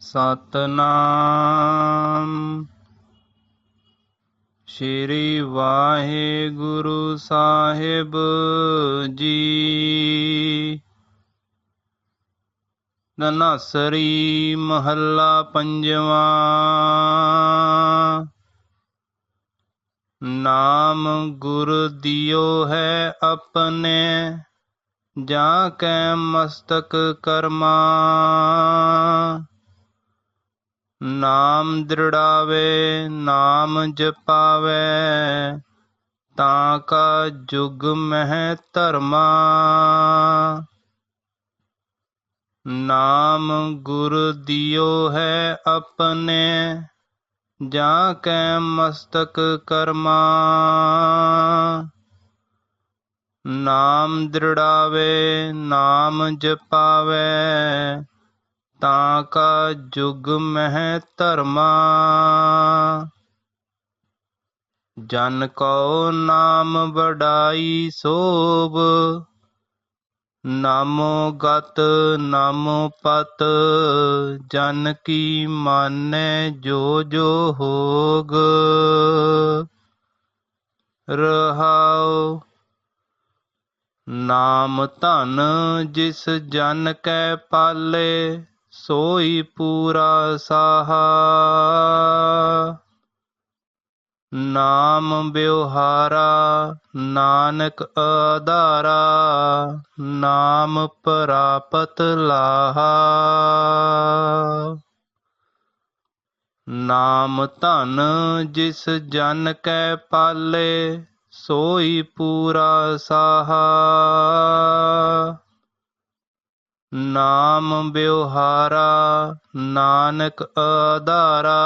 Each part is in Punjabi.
ਸਤਨਾਮ। ਸ਼੍ਰੀ ਵਾਹਿਗੁਰੂ ਸਾਹਿਬ ਜੀ। ਨਨਸਰੀ ਮਹੱਲਾ ਪੰਜਵਾਂ। ਨਾਮ ਗੁਰ ਦਿਓ ਹੈ ਆਪਣੇ, ਜਾ ਕੈ ਮਸਤਕ ਕਰਮਾ। ਨਾਮ ਦ੍ਰਿੜਾਵੇ, ਨਾਮ ਜਪਾਵੇ, ਤਾਂ ਕਾ ਜੁਗ ਮਹਿ ਧਰਮਾ। ਨਾਮ ਗੁਰ ਦਿਓ ਹੈ ਆਪਣੇ, ਜਾਂ ਕੈ ਮਸਤਕ ਕਰਮਾ। ਨਾਮ ਦ੍ਰਿੜਾਵੇ, ਨਾਮ ਜਪਾਵੇ ਤਾਂ ਕਾ ਜੁਗ ਮਹਿ ਧਰਮਾ। ਜਨ ਕੋ ਨਾਮ ਵਡਾਈ ਸੋਭ। ਨਾਮੋ ਗਤ, ਨਾਮੋ ਪਤ, ਜਨ ਕੀ ਮਾਨੈ ਜੋ ਜੋ ਹੋਗ। ਰਹਾਉ ਨਾਮ ਧਨ ਜਿਸ ਜਨ ਕੈ ਪਾਲੇ। ਸੋਈ ਪੂਰਾ ਸਾਹਾ। ਨਾਮ ਬਿਵਹਾਰਾ ਨਾਨਕ ਆਧਾਰਾ, ਨਾਮ ਪ੍ਰਾਪਤ ਲਾਹਾ। ਨਾਮ ਧਨ ਜਿਸ ਜਨ ਕੈ ਪਾਲੇ, ਸੋਈ ਪੂਰਾ ਸਾਹਾ। ਨਾਮ ਬਿਵਹਾਰਾ ਨਾਨਕ ਆਧਾਰਾ,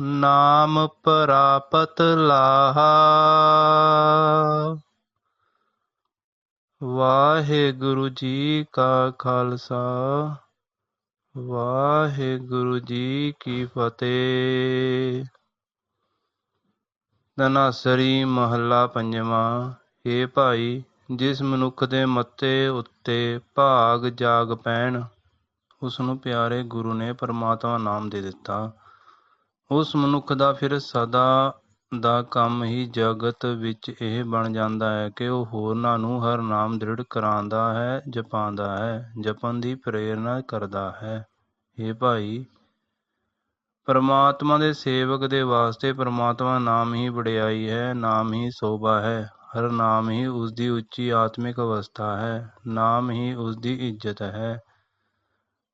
ਨਾਮ ਪ੍ਰਾਪਤ ਲਾਹਾ। ਵਾਹਿਗੁਰੂ ਜੀ ਕਾ ਖਾਲਸਾ, ਵਾਹਿਗੁਰੂ ਜੀ ਕੀ ਫਤਿਹ। ਤਨਾਸਰੀ ਮਹੱਲਾ ਪੰਜਵਾਂ ਏ ਭਾਈ ਜਿਸ ਮਨੁੱਖ ਦੇ ਮੱਥੇ ਉੱਤੇ ਭਾਗ ਜਾਗ ਪੈਣ, ਉਸਨੂੰ ਪਿਆਰੇ ਗੁਰੂ ਨੇ ਪਰਮਾਤਮਾ ਨਾਮ ਦੇ ਦਿੱਤਾ। ਉਸ ਮਨੁੱਖ ਦਾ ਫਿਰ ਸਦਾ ਦਾ ਕੰਮ ਹੀ ਜਗਤ ਵਿੱਚ ਇਹ ਬਣ ਜਾਂਦਾ ਹੈ ਕਿ ਉਹ ਹੋਰਨਾਂ ਨੂੰ ਹਰ ਨਾਮ ਦ੍ਰਿੜ ਕਰਾਉਂਦਾ ਹੈ, ਜਪਾਉਂਦਾ ਹੈ, ਜਪਣ ਦੀ ਪ੍ਰੇਰਣਾ ਕਰਦਾ ਹੈ। ਇਹ ਭਾਈ, ਪਰਮਾਤਮਾ ਦੇ ਸੇਵਕ ਦੇ ਵਾਸਤੇ ਪਰਮਾਤਮਾ ਨਾਮ ਹੀ ਵਡਿਆਈ ਹੈ, ਨਾਮ ਹੀ ਸੋਭਾ ਹੈ। ਹਰ ਨਾਮ ਹੀ ਉਸ ਦੀ ਉੱਚੀ ਆਤਮਿਕ ਅਵਸਥਾ ਹੈ, ਨਾਮ ਹੀ ਉਸ ਦੀ ਇੱਜ਼ਤ ਹੈ।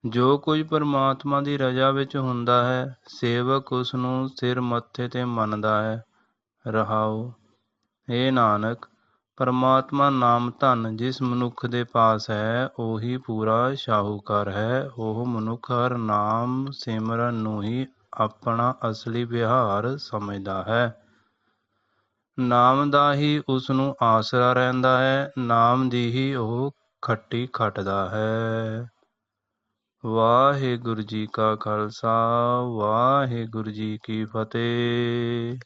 ਜੋ ਕੁਝ ਪਰਮਾਤਮਾ ਦੀ ਰਜਾ ਵਿੱਚ ਹੁੰਦਾ ਹੈ, ਸੇਵਕ ਉਸ ਨੂੰ ਸਿਰ ਮੱਥੇ ਤੇ ਮੰਨਦਾ ਹੈ। ਰਹਾਉ ਏ ਨਾਨਕ, ਪਰਮਾਤਮਾ ਨਾਮ ਧਨ ਜਿਸ ਮਨੁੱਖ ਦੇ ਪਾਸ ਹੈ, ਉਹੀ ਪੂਰਾ ਸ਼ਾਹੂਕਾਰ ਹੈ। ਉਹ ਮਨੁੱਖ ਹਰ ਨਾਮ ਸਿਮਰਨ ਨੂੰ ਹੀ ਆਪਣਾ ਅਸਲੀ ਵਿਹਾਰ ਸਮਝਦਾ ਹੈ। ਨਾਮ ਦਾ ਹੀ ਉਸ ਨੂੰ ਆਸਰਾ ਰਹਿੰਦਾ ਹੈ, ਨਾਮ ਦੀ ਹੀ ਉਹ ਖੱਟੀ ਖੱਟਦਾ ਹੈ। ਵਾਹਿਗੁਰੂ ਜੀ ਕਾ ਖਾਲਸਾ, ਵਾਹਿਗੁਰੂ ਜੀ ਕੀ ਫਤਿਹ।